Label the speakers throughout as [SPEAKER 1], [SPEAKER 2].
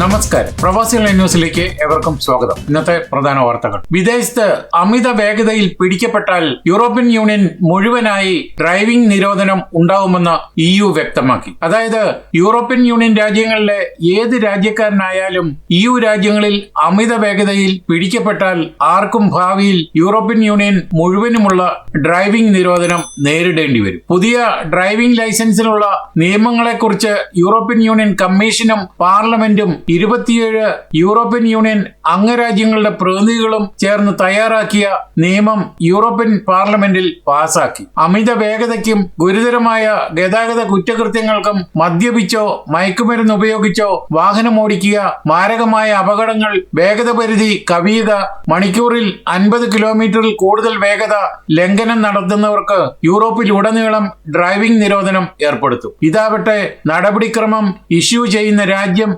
[SPEAKER 1] നമസ്കാരം. പ്രവാസി ന്യൂസിലേക്ക് ഏവർക്കും സ്വാഗതം. ഇന്നത്തെ പ്രധാന വാർത്തകൾ. വിദേശത്ത് അമിത വേഗതയിൽ പിടിക്കപ്പെട്ടാൽ യൂറോപ്യൻ യൂണിയൻ മുഴുവനായി ഡ്രൈവിംഗ് നിരോധനം ഉണ്ടാവുമെന്ന് ഇ യു വ്യക്തമാക്കി. അതായത് യൂറോപ്യൻ യൂണിയൻ രാജ്യങ്ങളിലെ ഏത് രാജ്യക്കാരനായാലും ഇ യു രാജ്യങ്ങളിൽ അമിത വേഗതയിൽ പിടിക്കപ്പെട്ടാൽ ആർക്കും ഭാവിയിൽ യൂറോപ്യൻ യൂണിയൻ മുഴുവനുമുള്ള ഡ്രൈവിംഗ് നിരോധനം നേരിടേണ്ടി വരും. പുതിയ ഡ്രൈവിംഗ് ലൈസൻസിനുള്ള നിയമങ്ങളെക്കുറിച്ച് യൂറോപ്യൻ യൂണിയൻ കമ്മീഷനും പാർലമെന്റും ഇരുപത്തിയേഴ് യൂറോപ്യൻ യൂണിയൻ അംഗരാജ്യങ്ങളുടെ പ്രതിനിധികളും ചേർന്ന് തയ്യാറാക്കിയ നിയമം യൂറോപ്യൻ പാർലമെന്റിൽ പാസാക്കി. അമിത വേഗതയ്ക്കും ഗുരുതരമായ ഗതാഗത കുറ്റകൃത്യങ്ങൾക്കും മദ്യപിച്ചോ മയക്കുമരുന്ന് ഉപയോഗിച്ചോ വാഹനം ഓടിക്കുക മാരകമായ അപകടങ്ങൾ വേഗത പരിധി കവിയുക മണിക്കൂറിൽ അൻപത് കിലോമീറ്ററിൽ കൂടുതൽ വേഗത ലംഘനം നടത്തുന്നവർക്ക് യൂറോപ്പിൽ ഉടനീളം ഡ്രൈവിംഗ് നിരോധനം ഏർപ്പെടുത്തും. ഇതാവട്ടെ നടപടിക്രമം ഇഷ്യൂ ചെയ്യുന്ന രാജ്യം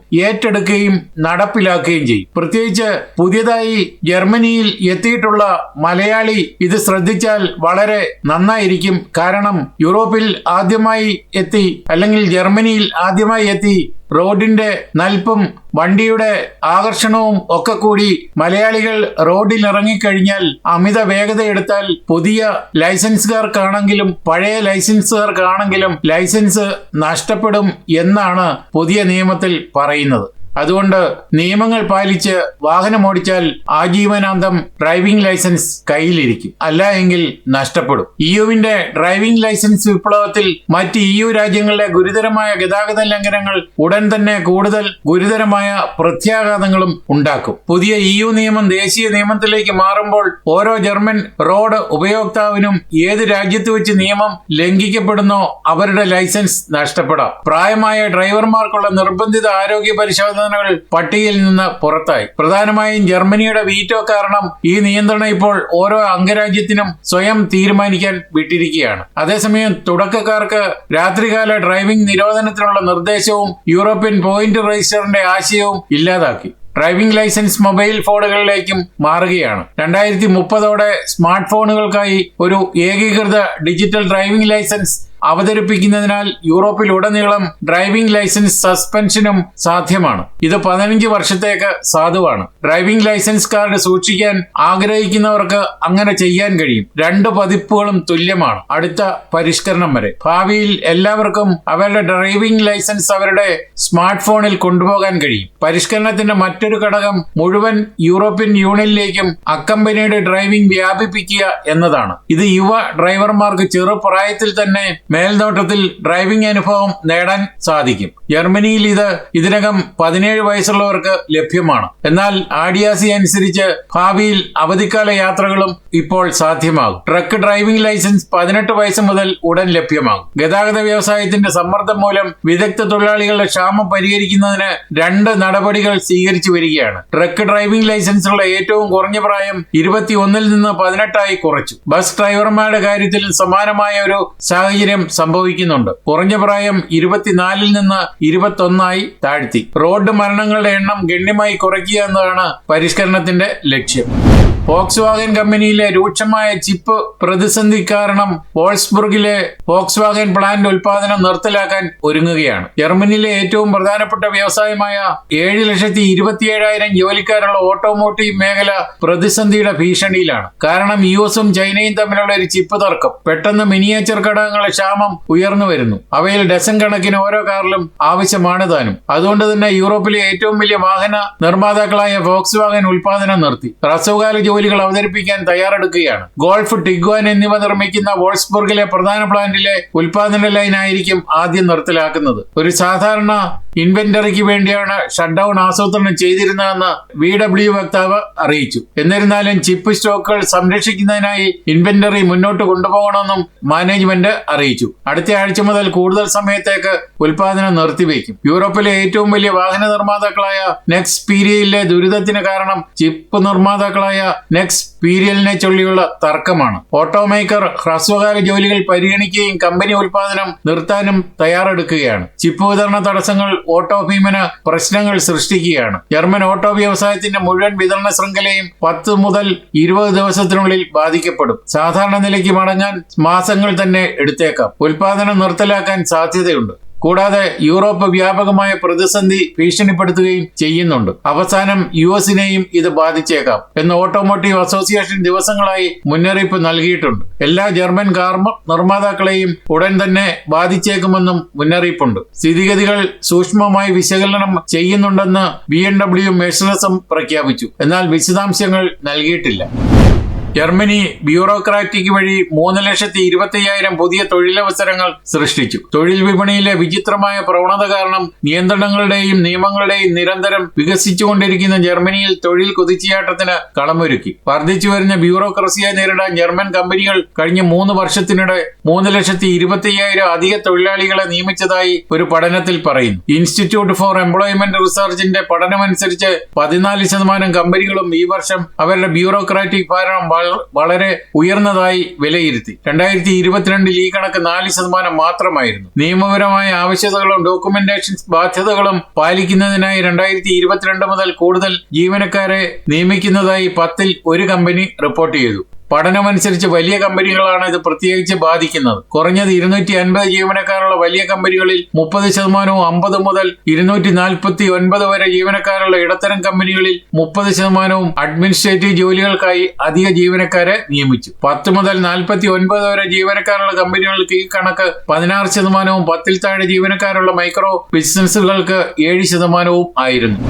[SPEAKER 1] ഏറ്റെടുക്കുകയും നടപ്പിലാക്കുകയും ചെയ്യും. പ്രത്യേകിച്ച് പുതിയതായി ജർമ്മനിയിൽ എത്തിയിട്ടുള്ള മലയാളി ഇത് ശ്രദ്ധിച്ചാൽ വളരെ നന്നായിരിക്കും. കാരണം യൂറോപ്പിൽ ആദ്യമായി എത്തി അല്ലെങ്കിൽ ജർമ്മനിയിൽ ആദ്യമായി എത്തി റോഡിന്റെ നൽപ്പും വണ്ടിയുടെ ആകർഷണവും ഒക്കെ കൂടി മലയാളികൾ റോഡിൽ ഇറങ്ങിക്കഴിഞ്ഞാൽ അമിത വേഗത എടുത്താൽ പുതിയ ലൈസൻസുകാർക്കാണെങ്കിലും പഴയ ലൈസൻസുകാർക്കാണെങ്കിലും ലൈസൻസ് നഷ്ടപ്പെടും എന്നാണ് പുതിയ നിയമത്തിൽ പറയുന്നത്. അതുകൊണ്ട് നിയമങ്ങൾ പാലിച്ച് വാഹനമോടിച്ചാൽ ആജീവനാന്തം ഡ്രൈവിംഗ് ലൈസൻസ് കയ്യിലിരിക്കും. അല്ല എങ്കിൽ നഷ്ടപ്പെടും. ഇയുവിന്റെ ഡ്രൈവിംഗ് ലൈസൻസ് വിപ്ലവത്തിൽ മറ്റ് ഇയു രാജ്യങ്ങളിലെ ഗുരുതരമായ ഗതാഗത ലംഘനങ്ങൾ ഉടൻ തന്നെ കൂടുതൽ ഗുരുതരമായ പ്രത്യാഘാതങ്ങളും ഉണ്ടാക്കും. പുതിയ ഇയു നിയമം ദേശീയ നിയമത്തിലേക്ക് മാറുമ്പോൾ ഓരോ ജർമ്മൻ റോഡ് ഉപയോക്താവിനും ഏത് രാജ്യത്ത് വെച്ച് നിയമം ലംഘിക്കപ്പെടുന്നോ അവരുടെ ലൈസൻസ് നഷ്ടപ്പെടാം. പ്രായമായ ഡ്രൈവർമാർക്കുള്ള നിർബന്ധിത ആരോഗ്യ പരിശോധനകൾ പട്ടികയിൽ നിന്ന് പുറത്തായി. പ്രധാനമായും ജർമ്മനിയുടെ വീറ്റോ കാരണം ഈ നിയന്ത്രണം ഇപ്പോൾ ഓരോ അംഗരാജ്യത്തിനും സ്വയം തീരുമാനിക്കാൻ വിട്ടിരിക്കുകയാണ്. അതേസമയം തുടക്കക്കാർക്ക് രാത്രികാല ഡ്രൈവിംഗ് നിരോധനത്തിനുള്ള നിർദ്ദേശവും യൂറോപ്യൻ പോയിന്റ് രജിസ്റ്ററിന്റെ ആശയവും ഇല്ലാതാക്കി. ഡ്രൈവിംഗ് ലൈസൻസ് മൊബൈൽ ഫോണുകളിലേക്കും മാറുകയാണ്. രണ്ടായിരത്തി മുപ്പതോടെ സ്മാർട്ട് ഫോണുകൾക്കായി ഒരു ഏകീകൃത ഡിജിറ്റൽ ഡ്രൈവിംഗ് ലൈസൻസ് അവതരിപ്പിക്കുന്നതിനാൽ യൂറോപ്പിൽ ഉടനീളം ഡ്രൈവിംഗ് ലൈസൻസ് സസ്പെൻഷനും സാധ്യമാണ്. ഇത് പതിനഞ്ച് വർഷത്തേക്ക് സാധുവാണ്. ഡ്രൈവിംഗ് ലൈസൻസ് കാർഡ് സൂക്ഷിക്കാൻ ആഗ്രഹിക്കുന്നവർക്ക് അങ്ങനെ ചെയ്യാൻ കഴിയും. രണ്ട് പതിപ്പുകളും തുല്യമാണ്. അടുത്ത പരിഷ്കരണം വരെ. ഭാവിയിൽ എല്ലാവർക്കും അവരുടെ ഡ്രൈവിംഗ് ലൈസൻസ് അവരുടെ സ്മാർട്ട് ഫോണിൽ കൊണ്ടുപോകാൻ കഴിയും. പരിഷ്കരണത്തിന്റെ മറ്റൊരു ഘടകം മുഴുവൻ യൂറോപ്യൻ യൂണിയനിലേക്കും അക്കമ്പനിയുടെ ഡ്രൈവിംഗ് വ്യാപിപ്പിക്കുക എന്നതാണ്. ഇത് യുവ ഡ്രൈവർമാർക്ക് ചെറുപ്രായത്തിൽ തന്നെ മേൽനോട്ടത്തിൽ ഡ്രൈവിംഗ് അനുഭവം നേടാൻ സാധിക്കും. ജർമ്മനിയിൽ ഇത് ഇതിനകം പതിനേഴ് വയസ്സുള്ളവർക്ക് ലഭ്യമാണ്. എന്നാൽ ആഡിയാസി അനുസരിച്ച് ഭാവിയിൽ അവധിക്കാല യാത്രകളും ഇപ്പോൾ സാധ്യമാകും. ട്രക്ക് ഡ്രൈവിംഗ് ലൈസൻസ് പതിനെട്ട് വയസ്സ് മുതൽ ഉടൻ ലഭ്യമാകും. ഗതാഗത വ്യവസായത്തിന്റെ സമ്മർദ്ദം മൂലം വിദഗ്ധ തൊഴിലാളികളുടെ ക്ഷാമം പരിഹരിക്കുന്നതിന് രണ്ട് നടപടികൾ സ്വീകരിച്ചു വരികയാണ്. ട്രക്ക് ഡ്രൈവിംഗ് ലൈസൻസുള്ള ഏറ്റവും കുറഞ്ഞ പ്രായം ഇരുപത്തിയൊന്നിൽ നിന്ന് പതിനെട്ടായി കുറച്ചു. ബസ് ഡ്രൈവർമാരുടെ കാര്യത്തിൽ സമാനമായ ഒരു സാഹചര്യം സംഭവിക്കുന്നുണ്ട്. കുറഞ്ഞ പ്രായം ഇരുപത്തിനാലിൽ നിന്ന് ഇരുപത്തൊന്നായി താഴ്ത്തി. റോഡ് മരണങ്ങളുടെ എണ്ണം ഗണ്യമായി കുറയ്ക്കുക എന്നതാണ് പരിഷ്കരണത്തിന്റെ ലക്ഷ്യം. ഫോക്സ് വാഗൻ കമ്പനിയിലെ രൂക്ഷമായ ചിപ്പ് പ്രതിസന്ധി കാരണം വോൾസ്ബുർഗിലെ ഫോക്സ് വാഗൻ പ്ലാന്റ് ഉൽപാദനം നിർത്തലാക്കാൻ ഒരുങ്ങുകയാണ്. ജർമ്മനിയിലെ ഏറ്റവും പ്രധാനപ്പെട്ട വ്യവസായമായ ഏഴ് ലക്ഷത്തി ഇരുപത്തിയേഴായിരം ജോലിക്കാരുള്ള ഓട്ടോമോട്ടീവ് മേഖല പ്രതിസന്ധിയുടെ ഭീഷണിയിലാണ്. കാരണം യു എസും ചൈനയും തമ്മിലുള്ള ഒരു ചിപ്പ് തർക്കം. പെട്ടെന്ന് മിനിയേച്ചർ ഘടകങ്ങളുടെ ക്ഷാമം ഉയർന്നു വരുന്നു. അവയിൽ ഡസൻ കണക്കിന് ഓരോ കാറിലും ആവശ്യമാണ് താനും. അതുകൊണ്ട് തന്നെ യൂറോപ്പിലെ ഏറ്റവും വലിയ വാഹന നിർമ്മാതാക്കളായ ഫോക്സ് വാഗൻ ഉൽപാദനം നിർത്തി. ഹ്രസ്വകാല ജോലികൾ അവതരിപ്പിക്കാൻ തയ്യാറെടുക്കുകയാണ്. ഗോൾഫ് ടിഗ്വാൻ എന്നിവ നിർമ്മിക്കുന്ന വോൾസ്ബർഗിലെ പ്രധാന പ്ലാന്റിലെ ഉൽപാദന ലൈൻ ആയിരിക്കും ആദ്യം നിർത്തലാക്കുന്നത്. ഒരു സാധാരണ ഇൻവെന്ററിക്ക് വേണ്ടിയാണ് ഷട്ട് ഡൌൺ ആസൂത്രണം ചെയ്തിരുന്നതെന്ന് വി ഡബ്ല്യു വക്താവ് അറിയിച്ചു. എന്നിരുന്നാലും ചിപ്പ് സ്റ്റോക്കുകൾ സംരക്ഷിക്കുന്നതിനായി ഇൻവെന്ററി മുന്നോട്ട് കൊണ്ടുപോകണമെന്നും മാനേജ്മെന്റ് അറിയിച്ചു. അടുത്ത ആഴ്ച മുതൽ കൂടുതൽ സമയത്തേക്ക് ഉൽപാദനം നിർത്തിവെക്കും യൂറോപ്പിലെ ഏറ്റവും വലിയ വാഹന നിർമ്മാതാക്കളായ നെക്സ് പീരിയയിലെ ദുരിതത്തിന് കാരണം ചിപ്പ് നിർമ്മാതാക്കളായ നെക്സ് പീരിയലിനെ ചൊല്ലിയുള്ള തർക്കമാണ്. ഓട്ടോമേക്കർ ഹ്രസ്വകാല ജോലികൾ പരിഗണിക്കുകയും കമ്പനി ഉൽപാദനം നിർത്താനും തയ്യാറെടുക്കുകയാണ്. ചിപ്പ് വിതരണ തടസ്സങ്ങൾ ഓട്ടോ ഭീമന് പ്രശ്നങ്ങൾ സൃഷ്ടിക്കുകയാണ്. ജർമ്മൻ ഓട്ടോ വ്യവസായത്തിന്റെ മുഴുവൻ വിതരണ ശൃംഖലയും പത്ത് മുതൽ ഇരുപത് ദിവസത്തിനുള്ളിൽ ബാധിക്കപ്പെടും. സാധാരണ നിലയ്ക്ക് മടങ്ങാൻ മാസങ്ങൾ തന്നെ എടുത്തേക്കാം. ഉൽപാദനം നിർത്തലാക്കാൻ സാധ്യതയുണ്ട്. കൂടാതെ യൂറോപ്പ് വ്യാപകമായ പ്രതിസന്ധി ഭീഷണിപ്പെടുത്തുകയും ചെയ്യുന്നുണ്ട്. അവസാനം യു എസിനെയും ഇത് ബാധിച്ചേക്കാം എന്ന് ഓട്ടോമോട്ടീവ് അസോസിയേഷൻ ദിവസങ്ങളായി മുന്നറിയിപ്പ് നൽകിയിട്ടുണ്ട്. എല്ലാ ജർമ്മൻ കാർ നിർമ്മാതാക്കളെയും ഉടൻ തന്നെ ബാധിച്ചേക്കുമെന്നും മുന്നറിയിപ്പുണ്ട്. സ്ഥിതിഗതികൾ സൂക്ഷ്മമായി വിശകലനം ചെയ്യുന്നുണ്ടെന്ന് ബി എം ഡബ്ല്യു മെഴ്സറസും പ്രഖ്യാപിച്ചു. എന്നാൽ വിശദാംശങ്ങൾ നൽകിയിട്ടില്ല. ജർമ്മനി ബ്യൂറോക്രാറ്റിക് വഴി മൂന്ന് ലക്ഷത്തി ഇരുപത്തി അയ്യായിരം പുതിയ തൊഴിലവസരങ്ങൾ സൃഷ്ടിച്ചു. തൊഴിൽ വിപണിയിലെ വിചിത്രമായ പ്രവണത കാരണം നിയന്ത്രണങ്ങളുടെയും നിയമങ്ങളുടെയും നിരന്തരം വികസിച്ചുകൊണ്ടിരിക്കുന്ന ജർമ്മനിയിൽ തൊഴിൽ കുതിച്ചുചാട്ടത്തിന് കളമൊരുക്കി. വർദ്ധിച്ചു വരുന്ന ബ്യൂറോക്രസിയെ നേരിടാൻ ജർമ്മൻ കമ്പനികൾ കഴിഞ്ഞ മൂന്ന് വർഷത്തിനിടെ മൂന്ന് ലക്ഷത്തി ഇരുപത്തിയ്യായിരം അധിക തൊഴിലാളികളെ നിയമിച്ചതായി ഒരു പഠനത്തിൽ പറയുന്നു. ഇൻസ്റ്റിറ്റ്യൂട്ട് ഫോർ എംപ്ലോയ്മെന്റ് റിസർച്ചിന്റെ പഠനമനുസരിച്ച് പതിനാല് ശതമാനം കമ്പനികളും ഈ വർഷം അവരുടെ ബ്യൂറോക്രാറ്റിക് ഭാരം വള- വളരെ ഉയർന്നതായി വിലയിരുത്തി. രണ്ടായിരത്തി ഇരുപത്തിരണ്ടിൽ ഈ കണക്ക് നാല് ശതമാനം മാത്രമായിരുന്നു. നിയമപരമായ ആവശ്യതകളും ഡോക്യുമെന്റേഷൻ ബാധ്യതകളും പാലിക്കുന്നതിനായി രണ്ടായിരത്തി ഇരുപത്തിരണ്ട് മുതൽ കൂടുതൽ ജീവനക്കാരെ നിയമിക്കുന്നതായി പത്തിൽ ഒരു കമ്പനി റിപ്പോർട്ട് ചെയ്തു. പഠനമനുസരിച്ച് വലിയ കമ്പനികളാണ് ഇത് പ്രത്യേകിച്ച് ബാധിക്കുന്നത്. കുറഞ്ഞത് ഇരുന്നൂറ്റി അൻപത് ജീവനക്കാരുള്ള വലിയ കമ്പനികളിൽ മുപ്പത് ശതമാനവും അമ്പത് മുതൽ ഇരുന്നൂറ്റി നാൽപ്പത്തി ഒൻപത് വരെ ജീവനക്കാരുള്ള ഇടത്തരം കമ്പനികളിൽ മുപ്പത് ശതമാനവും അഡ്മിനിസ്ട്രേറ്റീവ് ജോലികൾക്കായി അധിക ജീവനക്കാരെ നിയമിച്ചു. പത്ത് മുതൽ നാൽപ്പത്തി ഒൻപത് വരെ ജീവനക്കാരുള്ള കമ്പനികൾക്ക് ഈ കണക്ക് പതിനാറ് ശതമാനവും പത്തിൽ താഴെ ജീവനക്കാരുള്ള മൈക്രോ ബിസിനസ്സുകൾക്ക് ഏഴ് ശതമാനവും ആയിരുന്നു.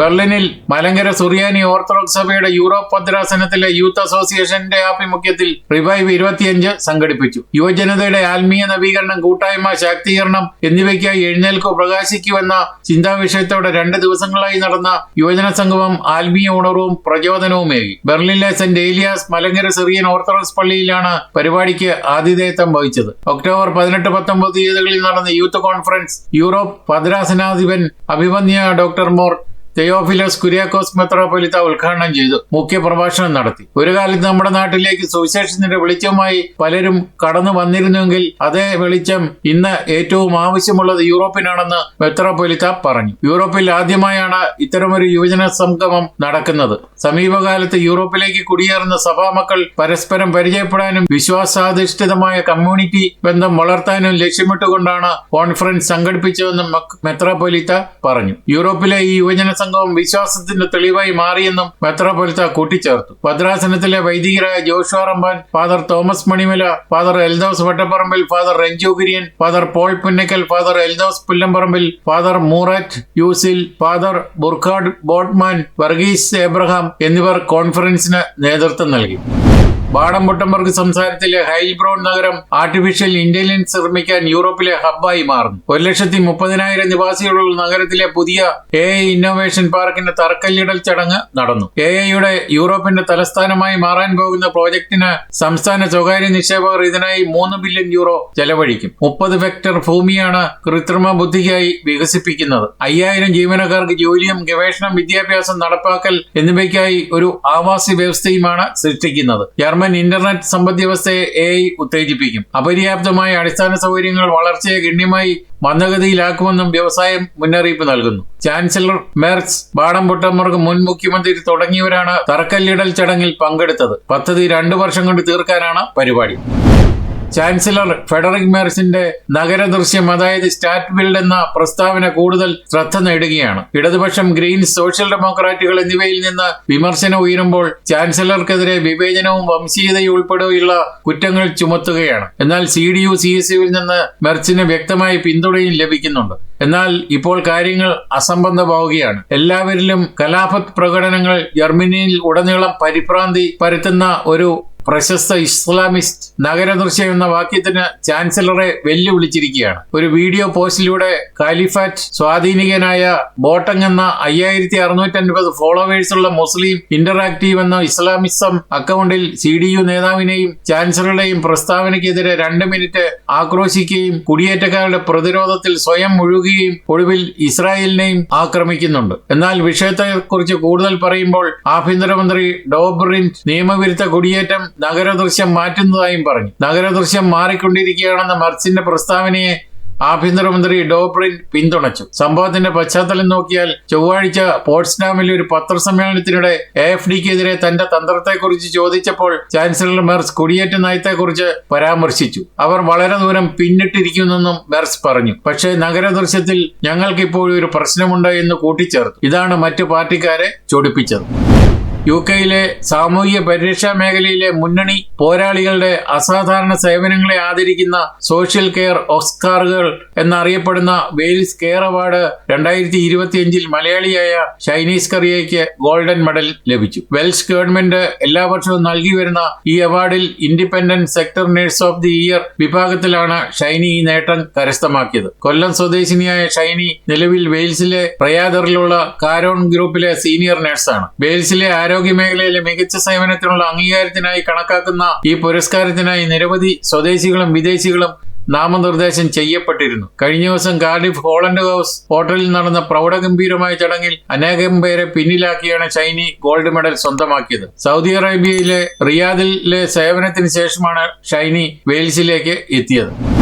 [SPEAKER 1] ബെർലിനിൽ മലങ്കര സുറിയാനി ഓർത്തഡോക്സ് സഭയുടെ യൂറോപ്പ് ഭദ്രാസനത്തിലെ യൂത്ത് അസോസിയേഷന്റെ ആഭിമുഖ്യത്തിൽ റിവൈവ് ഇരുപത്തിയഞ്ച് സംഘടിപ്പിച്ചു. യുവജനതയുടെ ആത്മീയ നവീകരണം കൂട്ടായ്മ ശാക്തീകരണം എന്നിവയ്ക്കായി എഴുന്നേൽക്കു പ്രകാശിക്കുമെന്ന ചിന്താവിഷയത്തോടെ രണ്ട് ദിവസങ്ങളായി നടന്ന യുവജന സംഗമം ആത്മീയ ഉണർവും പ്രചോദനവുമേകി ബെർലിനിലെ Saint Elias Malankara Syrian Orthodox പള്ളിയിലാണ് പരിപാടിക്ക് ആതിഥേയത്വം വഹിച്ചത്. ഒക്ടോബർ പതിനെട്ട് പത്തൊമ്പത് തീയതികളിൽ നടന്ന യൂത്ത് കോൺഫറൻസ് യൂറോപ്പ് ഭദ്രാസനാധിപൻ അഭിമന്യ ഡോക്ടർ മോർ തെയോഫിലോസ് കുര്യാക്കോസ് മെത്രോപൊലിത്ത ഉദ്ഘാടനം ചെയ്തു. മുഖ്യ പ്രഭാഷണം നടത്തി. ഒരു കാലത്ത് നമ്മുടെ നാട്ടിലേക്ക് സുവിശേഷത്തിന്റെ വെളിച്ചമായി പലരും കടന്നു വന്നിരുന്നുവെങ്കിൽ അതേ വെളിച്ചം ഇന്ന് ഏറ്റവും ആവശ്യമുള്ളത് യൂറോപ്പിനാണെന്ന് മെത്രോപൊലിത്ത പറഞ്ഞു. യൂറോപ്പിൽ ആദ്യമായാണ് ഇത്തരമൊരു യുവജന സംഗമം നടക്കുന്നത്. സമീപകാലത്ത് യൂറോപ്പിലേക്ക് കുടിയേറുന്ന സഭാമക്കൾ പരസ്പരം പരിചയപ്പെടാനും വിശ്വാസാധിഷ്ഠിതമായ കമ്മ്യൂണിറ്റി ബന്ധം വളർത്താനും ലക്ഷ്യമിട്ടുകൊണ്ടാണ് കോൺഫറൻസ് സംഘടിപ്പിച്ചതെന്നും മെത്രോപൊലിത്ത പറഞ്ഞു. യൂറോപ്പിലെ ഈ യുവജന സംഘം വിശ്വാസത്തിന്റെ തെളിവായി മാറിയെന്നും മെത്രോപൊലിത്ത കൂട്ടിച്ചേർത്തു. ഭദ്രാസനത്തിലെ വൈദികരായ Joshua Ramban father Thomas Manimala father Eldhose Vattaparambil father Ranju Kurian father Paul Punnackal father Eldhose Pullamparambil father മൂററ്റ് യൂസിൽ father Burkhard Bottmann Varghese Abraham എന്നിവർ കോൺഫറൻസിന് നേതൃത്വം നൽകി. ബാഡംബുട്ടംബർഗ് സംസ്ഥാനത്തിലെ ഹൈൽബ്രോൺ നഗരം ആർട്ടിഫിഷ്യൽ ഇന്റലിജൻസ് നിർമ്മിക്കാൻ യൂറോപ്പിലെ ഹബ്ബായി മാറുന്നു. ഒരു ലക്ഷത്തി മുപ്പതിനായിരം നിവാസികളുള്ള നഗരത്തിലെ പുതിയ എ ഐ ഇന്നോവേഷൻ പാർക്കിന്റെ തറക്കല്ലിടൽ ചടങ്ങ് നടന്നു. എ ഐയുടെ യൂറോപ്പിന്റെ തലസ്ഥാനമായി മാറാൻ പോകുന്ന പ്രോജക്ടിന് സംസ്ഥാന സ്വകാര്യ നിക്ഷേപകർ ഇതിനായി മൂന്ന് ബില്യൺ യൂറോ ചെലവഴിക്കും. മുപ്പത് വെക്ടർ ഭൂമിയാണ് കൃത്രിമ ബുദ്ധിക്കായി വികസിപ്പിക്കുന്നത്. അയ്യായിരം ജീവനക്കാർക്ക് ജോലിയും ഗവേഷണം വിദ്യാഭ്യാസം നടപ്പാക്കൽ എന്നിവയ്ക്കായി ഒരു ആവാസ വ്യവസ്ഥയുമാണ് സൃഷ്ടിക്കുന്നത്. ജർമ്മൻ ഇന്റർനെറ്റ് സമ്പദ് വ്യവസ്ഥയെ എ ഐ ഉത്തേജിപ്പിക്കും. അപര്യാപ്തമായ അടിസ്ഥാന സൗകര്യങ്ങൾ വളർച്ചയെ ഗണ്യമായി മന്ദഗതിയിലാക്കുമെന്നും വ്യവസായം മുന്നറിയിപ്പ് നൽകുന്നു. ചാൻസലർ മെർസ് ബാടംപൊട്ടമർഗ് മുൻ മുഖ്യമന്ത്രി തുടങ്ങിയവരാണ് തറക്കല്ലിടൽ ചടങ്ങിൽ പങ്കെടുത്തത്. പദ്ധതി രണ്ടു വർഷം കൊണ്ട് തീർക്കാനാണ് പരിപാടി. ചാൻസലർ ഫെഡറിക് മെർസിന്റെ നഗരദൃശ്യം അതായത് സ്റ്റാറ്റ് ബിൽഡ് എന്ന പ്രസ്താവന കൂടുതൽ ശ്രദ്ധ നേടുകയാണ്. ഇടതുപക്ഷം ഗ്രീൻ സോഷ്യൽ ഡെമോക്രാറ്റുകൾ എന്നിവയിൽ നിന്ന് വിമർശനം ഉയരുമ്പോൾ ചാൻസലർക്കെതിരെ വിവേചനവും വംശീയതയും ഉൾപ്പെടെയുള്ള കുറ്റങ്ങൾ ചുമത്തുകയാണ്. എന്നാൽ C D U C S യുവിൽ നിന്ന് മെർച്ചിന് വ്യക്തമായ പിന്തുണയും ലഭിക്കുന്നുണ്ട്. എന്നാൽ ഇപ്പോൾ കാര്യങ്ങൾ അസംബന്ധമാവുകയാണ്. എല്ലാവരിലും കലാപത് പ്രകടനങ്ങൾ ജർമ്മനിയിൽ ഉടനീളം പരിഭ്രാന്തി പരത്തുന്ന ഒരു പ്രശസ്ത ഇസ്ലാമിസ്റ്റ് നഗരദൃശ്യം എന്ന വാക്യത്തിന് ചാൻസലറെ വെല്ലുവിളിച്ചിരിക്കുകയാണ്. ഒരു വീഡിയോ പോസ്റ്റിലൂടെ കാലിഫാറ്റ് സ്വാധീനികനായ ബോട്ടങ് എന്ന അയ്യായിരത്തി അറുന്നൂറ്റി അൻപത് ഫോളോവേഴ്സുള്ള മുസ്ലിം ഇന്ററാക്റ്റീവ് എന്ന ഇസ്ലാമിസം അക്കൗണ്ടിൽ സി ഡി യു നേതാവിനെയും ചാൻസലറുടെയും പ്രസ്താവനയ്ക്കെതിരെ രണ്ട് മിനിറ്റ് ആക്രോശിക്കുകയും കുടിയേറ്റക്കാരുടെ പ്രതിരോധത്തിൽ സ്വയം മുഴുകുകയും ഒടുവിൽ ഇസ്രായേലിനെയും ആക്രമിക്കുന്നുണ്ട്. എന്നാൽ വിഷയത്തെക്കുറിച്ച് കൂടുതൽ പറയുമ്പോൾ ആഭ്യന്തരമന്ത്രി ഡോബ്രിൻ നിയമവിരുദ്ധ കുടിയേറ്റം നഗരദൃശ്യം മാറ്റുന്നതായും പറഞ്ഞു. നഗരദൃശ്യം മാറിക്കൊണ്ടിരിക്കുകയാണെന്ന മർച്ചിന്റെ പ്രസ്താവനയെ ആഭ്യന്തരമന്ത്രി ഡോബ്രിൻ പിന്തുണച്ചു. സംഭവത്തിന്റെ പശ്ചാത്തലം നോക്കിയാൽ ചൊവ്വാഴ്ച പോട്സ്ഡാമിൽ ഒരു പത്രസമ്മേളനത്തിനിടെ എ എഫ് ഡിക്കെതിരെ തന്റെ തന്ത്രത്തെക്കുറിച്ച് ചോദിച്ചപ്പോൾ ചാൻസലർ മെർസ് കുടിയേറ്റ നയത്തെക്കുറിച്ച് പരാമർശിച്ചു. അവർ വളരെ ദൂരം പിന്നിട്ടിരിക്കുന്നെന്നും മെർസ് പറഞ്ഞു. പക്ഷേ നഗരദൃശ്യത്തിൽ ഞങ്ങൾക്കിപ്പോഴും ഒരു പ്രശ്നമുണ്ട് എന്ന് കൂട്ടിച്ചേർത്തു. ഇതാണ് മറ്റു പാർട്ടിക്കാരെ ചൊടിപ്പിച്ചത്. യു കെയിലെ സാമൂഹിക പരിരക്ഷാ മേഖലയിലെ മുന്നണി പോരാളികളുടെ അസാധാരണ സേവനങ്ങളെ ആദരിക്കുന്ന സോഷ്യൽ കെയർ ഓസ്കാറുകൾ എന്നറിയപ്പെടുന്ന വെയിൽസ് കെയർ അവാർഡ് രണ്ടായിരത്തി ഇരുപത്തിയഞ്ചിൽ മലയാളിയായ ഷൈനീസ് കറിയയ്ക്ക് ഗോൾഡൻ മെഡൽ ലഭിച്ചു. വെൽസ് ഗവൺമെന്റ് എല്ലാ വർഷവും നൽകി വരുന്ന ഈ അവാർഡിൽ independent sector nurse of the year വിഭാഗത്തിലാണ് ഷൈനി ഈ നേട്ടം കരസ്ഥമാക്കിയത്. കൊല്ലം സ്വദേശിനിയായ ഷൈനി നിലവിൽ വെയിൽസിലെ പ്രയാദറിലുള്ള കാരോൺ ഗ്രൂപ്പിലെ സീനിയർ നേഴ്സാണ്. വെയിൽസിലെ മേഖലയിലെ മികച്ച സേവനത്തിനുള്ള അംഗീകാരത്തിനായി കണക്കാക്കുന്ന ഈ പുരസ്കാരത്തിനായി നിരവധി സ്വദേശികളും വിദേശികളും നാമനിർദ്ദേശം ചെയ്യപ്പെട്ടിരുന്നു. കഴിഞ്ഞ ദിവസം കാർഡിഫ് ഹോളണ്ട് ഹൗസ് ഹോട്ടലിൽ നടന്ന പ്രൗഢഗംഭീരമായ ചടങ്ങിൽ അനേകം പേരെ പിന്നിലാക്കിയാണ് ഷൈനി ഗോൾഡ് മെഡൽ സ്വന്തമാക്കിയത്. സൗദി അറേബ്യയിലെ റിയാദിലെ സേവനത്തിന് ശേഷമാണ് ഷൈനി വെയിൽസിലേക്ക് എത്തിയത്.